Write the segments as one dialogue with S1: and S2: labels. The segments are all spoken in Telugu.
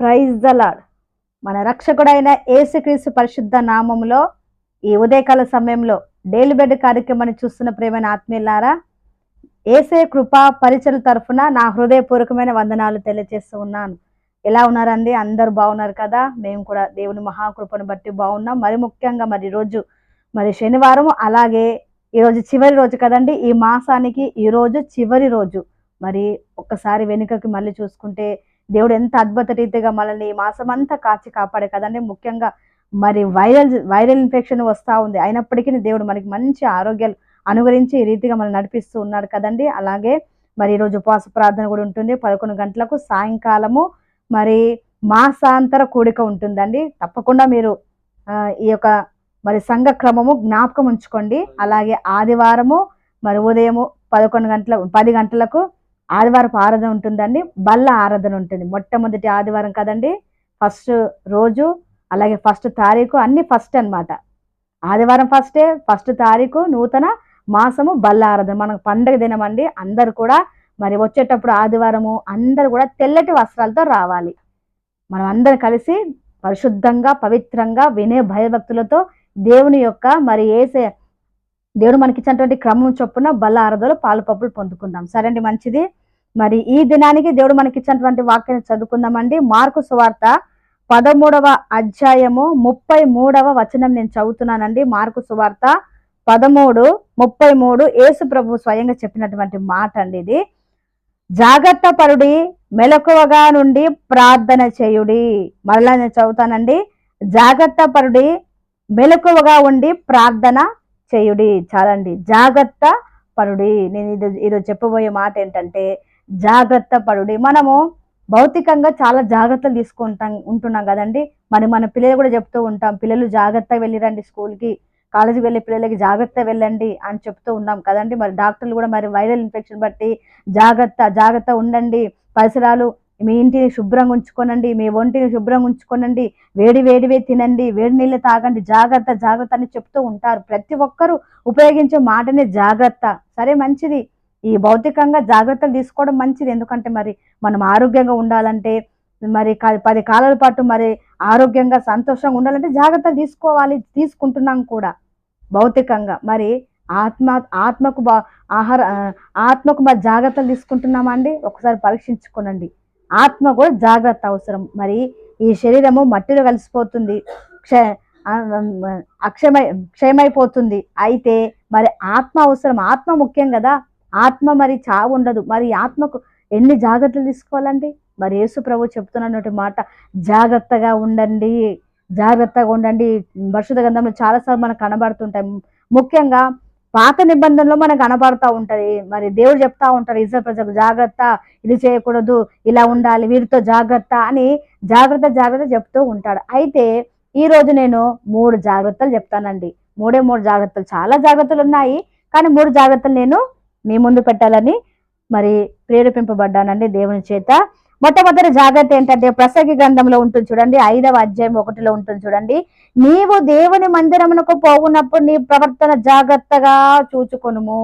S1: ప్రైజ్ ద లాడ్ మన రక్షకుడైన ఏసుక్రీస్తు పరిశుద్ధ నామంలో ఈ ఉదయకాల సమయంలో డైలీ బెడ్ కార్యక్రమాన్ని చూస్తున్న ప్రేమైన ఆత్మీయులారా ఏసే కృపా పరిచయం తరఫున నా హృదయపూర్వకమైన వందనాలు తెలియజేస్తూ ఉన్నాను. ఎలా ఉన్నారండి? అందరూ బాగున్నారు కదా? మేము కూడా దేవుని మహాకృపను బట్టి బాగున్నాం. మరి ముఖ్యంగా మరి రోజు మరి శనివారం అలాగే ఈరోజు చివరి రోజు కదండి? ఈ మాసానికి ఈరోజు చివరి రోజు. మరి ఒక్కసారి వెనుకకి మళ్ళీ చూసుకుంటే దేవుడు ఎంత అద్భుత రీతిగా మనల్ని ఈ మాసం అంతా కాచి కాపాడే కదండి. ముఖ్యంగా మరి వైరల్ వైరల్ ఇన్ఫెక్షన్ వస్తూ ఉంది. అయినప్పటికీ దేవుడు మనకి మంచి ఆరోగ్యాలు అనుగురించి ఈ రీతిగా మనం నడిపిస్తూ ఉన్నాడు కదండి. అలాగే మరి ఈరోజు ఉపవాస ప్రార్థన కూడా ఉంటుంది. పదకొండు గంటలకు సాయంకాలము మరి మాసాంతర కూడిక ఉంటుందండి. తప్పకుండా మీరు ఈ యొక్క మరి సంఘ క్రమము జ్ఞాపకం ఉంచుకోండి. అలాగే ఆదివారము మరి ఉదయము పదకొండు గంటల పది గంటలకు ఆదివారపు ఆరాధన ఉంటుందండి. బల్ల ఆరాధన ఉంటుంది. మొట్టమొదటి ఆదివారం కదండి. ఫస్ట్ రోజు అలాగే ఫస్ట్ తారీఖు అన్ని ఫస్ట్ అన్నమాట. ఆదివారం ఫస్టే ఫస్ట్ తారీఖు నూతన మాసము బల్ల ఆరాధన. మనకు పండగ దినమండి. అందరు కూడా మరి వచ్చేటప్పుడు ఆదివారము అందరు కూడా తెల్లటి వస్త్రాలతో రావాలి. మనం అందరం కలిసి పరిశుద్ధంగా పవిత్రంగా వినే భయభక్తులతో దేవుని యొక్క మరి ఏసే దేవుడు మనకి ఇచ్చినటువంటి క్రమం చొప్పున బల్ల ఆరాధనలో పాలు పప్పులు పొందుకుందాం. సరే అండి మంచిది. మరి ఈ దినానికి దేవుడు మనకి ఇచ్చినటువంటి వాక్యాన్ని చదువుకుందామండి. మార్కు సువార్త పదమూడవ అధ్యాయము ముప్పై మూడవ వచనం నేను చదువుతున్నానండి. మార్కు సువార్త పదమూడు ముప్పై మూడు యేసు ప్రభు స్వయంగా చెప్పినటువంటి మాట అండి ఇది. జాగ్రత్త పరుడి మెలకువగా నుండి ప్రార్థన చేయుడి. మరలా నేను చదువుతానండి. జాగ్రత్త పరుడి మెలకువగా ఉండి ప్రార్థన చేయుడి చాలండి. జాగ్రత్త పరుడి. నేను ఇది ఈరోజు చెప్పబోయే మాట ఏంటంటే జాగ్రత్త పరుడి. మనము భౌతికంగా చాలా జాగ్రత్తలు తీసుకుంటాం ఉంటున్నాం కదండి. మరి మన పిల్లలు కూడా చెప్తూ ఉంటాం పిల్లలు జాగ్రత్తగా వెళ్ళిరండి స్కూల్కి. కాలేజీకి వెళ్ళే పిల్లలకి జాగ్రత్త వెళ్ళండి అని చెప్తూ ఉన్నాం కదండి. మరి డాక్టర్లు కూడా మరి వైరల్ ఇన్ఫెక్షన్ బట్టి జాగ్రత్త జాగ్రత్త ఉండండి. పరిసరాలు మీ ఇంటిని శుభ్రంగా ఉంచుకోనండి మీ ఒంటిని శుభ్రంగా ఉంచుకోనండి వేడి వేడివే తినండి వేడి నీళ్ళు తాగండి జాగ్రత్త జాగ్రత్త అని చెప్తూ ఉంటారు. ప్రతి ఒక్కరూ ఉపయోగించే మాటనే జాగ్రత్త. సరే మంచిది. ఈ భౌతికంగా జాగ్రత్తలు తీసుకోవడం మంచిది. ఎందుకంటే మరి మనం ఆరోగ్యంగా ఉండాలంటే మరి పది కాలాల పాటు మరి ఆరోగ్యంగా సంతోషంగా ఉండాలంటే జాగ్రత్తలు తీసుకోవాలి తీసుకుంటున్నాం కూడా భౌతికంగా. మరి ఆత్మ ఆత్మకు బా ఆహార ఆత్మకు మరి జాగ్రత్తలు తీసుకుంటున్నామా అండి? ఒకసారి పరీక్షించుకోనండి. ఆత్మ కూడా జాగ్రత్త అవసరం. మరి ఈ శరీరము మట్టిలో కలిసిపోతుంది. క్ష అక్షమై క్షయమైపోతుంది. అయితే మరి ఆత్మ అవసరం. ఆత్మ ముఖ్యం కదా. ఆత్మ మరి చావు ఉండదు. మరి ఆత్మకు ఎన్ని జాగ్రత్తలు తీసుకోవాలండి? మరి యేసు ప్రభు చెప్తున్నటువంటి మాట జాగ్రత్తగా ఉండండి. జాగ్రత్తగా ఉండండి. పరిశుద్ధ గ్రంథంలో చాలాసార్లు మనకు కనబడుతుంటాయి. ముఖ్యంగా పాత నిబంధనలో మనకు కనబడతా ఉంటది. మరి దేవుడు చెప్తా ఉంటారు ఇజ్రాయల్ ప్రజలకు జాగ్రత్త ఇది చేయకూడదు ఇలా ఉండాలి వీరితో జాగ్రత్త అని జాగ్రత్త జాగ్రత్త చెప్తూ ఉంటాడు. అయితే ఈ రోజు నేను మూడు జాగ్రత్తలు చెప్తానండి. మూడే మూడు జాగ్రత్తలు. చాలా జాగ్రత్తలు ఉన్నాయి కానీ మూడు జాగ్రత్తలు నేను మీ ముందు పెట్టాలని మరి ప్రేరేపింపబడ్డానండి దేవుని చేత. మొట్టమొదటి జాగ్రత్త ఏంటంటే ప్రసంగి గ్రంథంలో ఉంటుంది చూడండి ఐదవ అధ్యాయం ఒకటిలో ఉంటుంది చూడండి. నీవు దేవుని మందిరమునకు పోగునప్పుడు నీ ప్రవర్తన జాగ్రత్తగా చూచుకొనుము.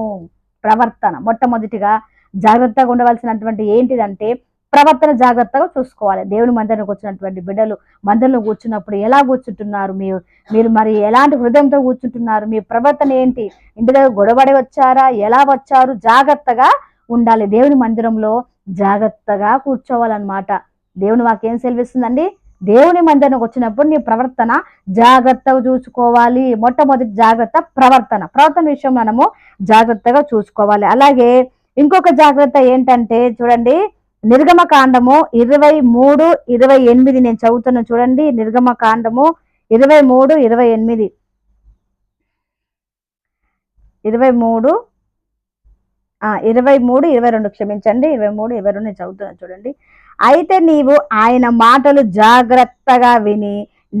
S1: ప్రవర్తన మొట్టమొదటిగా జాగ్రత్తగా ఉండవలసినటువంటి ఏంటిదంటే ప్రవర్తన జాగ్రత్తగా చూసుకోవాలి. దేవుని మందిరానికి వచ్చినటువంటి బిడ్డలు మందిరంలో కూర్చున్నప్పుడు ఎలా కూర్చుంటున్నారు మీరు? మీరు మరి ఎలాంటి హృదయంతో కూర్చుంటున్నారు? మీ ప్రవర్తన ఏంటి? ఇంటి దగ్గర గొడవడి వచ్చారా? ఎలా వచ్చారు? జాగ్రత్తగా ఉండాలి. దేవుని మందిరంలో జాగ్రత్తగా కూర్చోవాలన్నమాట. దేవుని వాక్యం సెలవిస్తుందండి. దేవుని మందిరానికి వచ్చినప్పుడు నీ ప్రవర్తన జాగ్రత్తగా చూసుకోవాలి. మొట్టమొదటి జాగ్రత్త ప్రవర్తన. ప్రవర్తన విషయం మనము జాగ్రత్తగా చూసుకోవాలి. అలాగే ఇంకొక జాగ్రత్త ఏంటంటే చూడండి నిర్గమ కాండము ఇరవై మూడు ఇరవై ఎనిమిది నేను చదువుతున్నాను చూడండి నిర్గమ కాండము ఇరవై మూడు ఇరవై ఎనిమిది. ఇరవై మూడు ఇరవై మూడు ఇరవై రెండు క్షమించండి ఇరవై మూడు ఇరవై రెండు చదువుతున్నాను చూడండి. అయితే నీవు ఆయన మాటలు జాగ్రత్తగా విని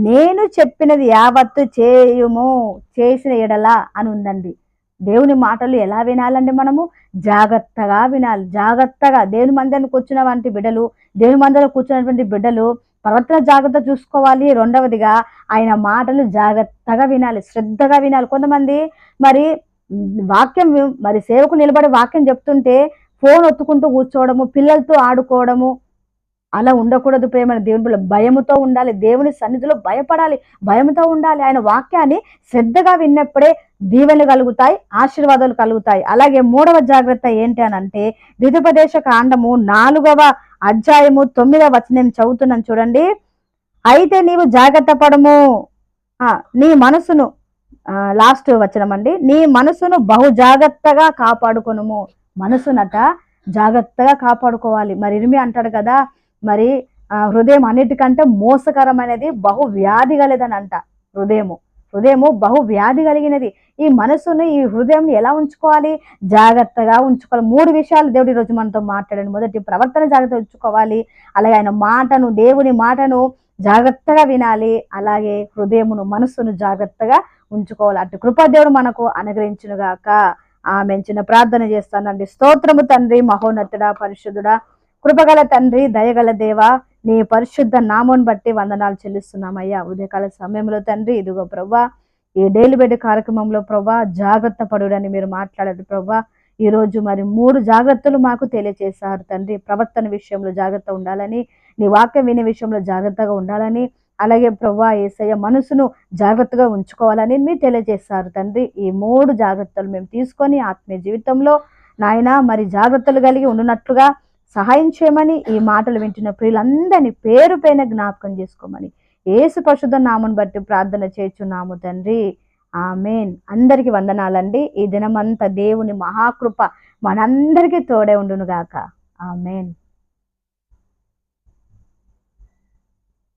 S1: నేను చెప్పినది యావత్తు చేయుము చేసిన ఎడలా అని ఉందండి దేవుని మాటలు ఎలా వినాలండి మనము? జాగ్రత్తగా వినాలి. జాగ్రత్తగా. దేవుని మందిరానికి కూర్చున్నటువంటి బిడ్డలు దేవుని మందిరంలో కూర్చున్నటువంటి బిడ్డలు ప్రవర్తన జాగ్రత్త చూసుకోవాలి. రెండవదిగా ఆయన మాటలు జాగ్రత్తగా వినాలి. శ్రద్ధగా వినాలి. కొంతమంది మరి వాక్యం మరి సేవకు నిలబడి వాక్యం చెప్తుంటే ఫోన్ ఒత్తుకుంటూ కూర్చోవడము పిల్లలతో ఆడుకోవడము అలా ఉండకూడదు ప్రేమ దేవుని భయముతో ఉండాలి దేవుని సన్నిధిలో భయపడాలి భయముతో ఉండాలి. ఆయన వాక్యాన్ని శ్రద్ధగా విన్నప్పుడే దీవెనలు కలుగుతాయి ఆశీర్వాదాలు కలుగుతాయి. అలాగే మూడవ జాగ్రత్త ఏంటి అని అంటే ద్వితోపదేశ కాండము నాలుగవ అధ్యాయము తొమ్మిదవ వచనం చదువుతున్నాను చూడండి. అయితే నీవు జాగ్రత్త పడము. నీ మనసును లాస్ట్ వచనం అండి నీ మనసును బహు జాగ్రత్తగా కాపాడుకొనుము. మనసునట జాగ్రత్తగా కాపాడుకోవాలి. మరి ఇరిమి అంటాడు కదా మరి ఆ, హృదయం అన్నిటికంటే మోసకరమైనది బహు వ్యాధి కలదని అంట హృదయము. హృదయము బహు వ్యాధి కలిగినది. ఈ మనసును ఈ హృదయం ఎలా ఉంచుకోవాలి? జాగ్రత్తగా ఉంచుకోవాలి. మూడు విషయాలు దేవుడు ఈరోజు మనతో మాట్లాడండి. మొదటి ప్రవర్తన జాగ్రత్త ఉంచుకోవాలి. అలాగే ఆయన మాటను దేవుని మాటను జాగ్రత్తగా వినాలి. అలాగే హృదయమును మనస్సును జాగ్రత్తగా ఉంచుకోవాలి. అటు కృపాదేవుడు మనకు అనుగ్రహించునుగాక. ఆమె చిన్న ప్రార్థన చేస్తానండి. స్తోత్రము తండ్రి మహోన్నతుడా పరిశుద్ధుడా కృపగల తండ్రి దయగల దేవ నీ పరిశుద్ధ నామం బట్టి వందనాలు చెల్లిస్తున్నామయ్యా. ఉదయకాల సమయంలో తండ్రి ఇదిగో ప్రభా ఈ డైలీ బెడ్ కార్యక్రమంలో ప్రభా జాగ్రత్త పడుడని మీరు మాట్లాడారు ప్రభా ఈ రోజు మరి మూడు జాగ్రత్తలు మాకు తెలియజేశారు తండ్రి. ప్రవర్తన విషయంలో జాగ్రత్త ఉండాలని నీ వాక్యం వినే విషయంలో జాగ్రత్తగా ఉండాలని అలాగే ప్రభా ఏసయ్య మనసును జాగ్రత్తగా ఉంచుకోవాలని మీరు తెలియజేశారు. తండ్రి ఈ మూడు జాగ్రత్తలు మేము తీసుకొని ఆత్మీయ జీవితంలో నాయన మరి జాగ్రత్తలు కలిగి ఉండునట్లుగా సహాయం చేయమని ఈ మాటలు వింటున్న ప్రియులందరినీ పేరు పైన జ్ఞాపకం చేసుకోమని ఏసు పరిశుద్ధ నామను బట్టి ప్రార్థన చేస్తున్నాము తండ్రి. ఆమెన్. అందరికి వందనాలండి. ఈ దినమంతా దేవుని మహాకృప మనందరికీ తోడే ఉండునుగాక. ఆమెన్.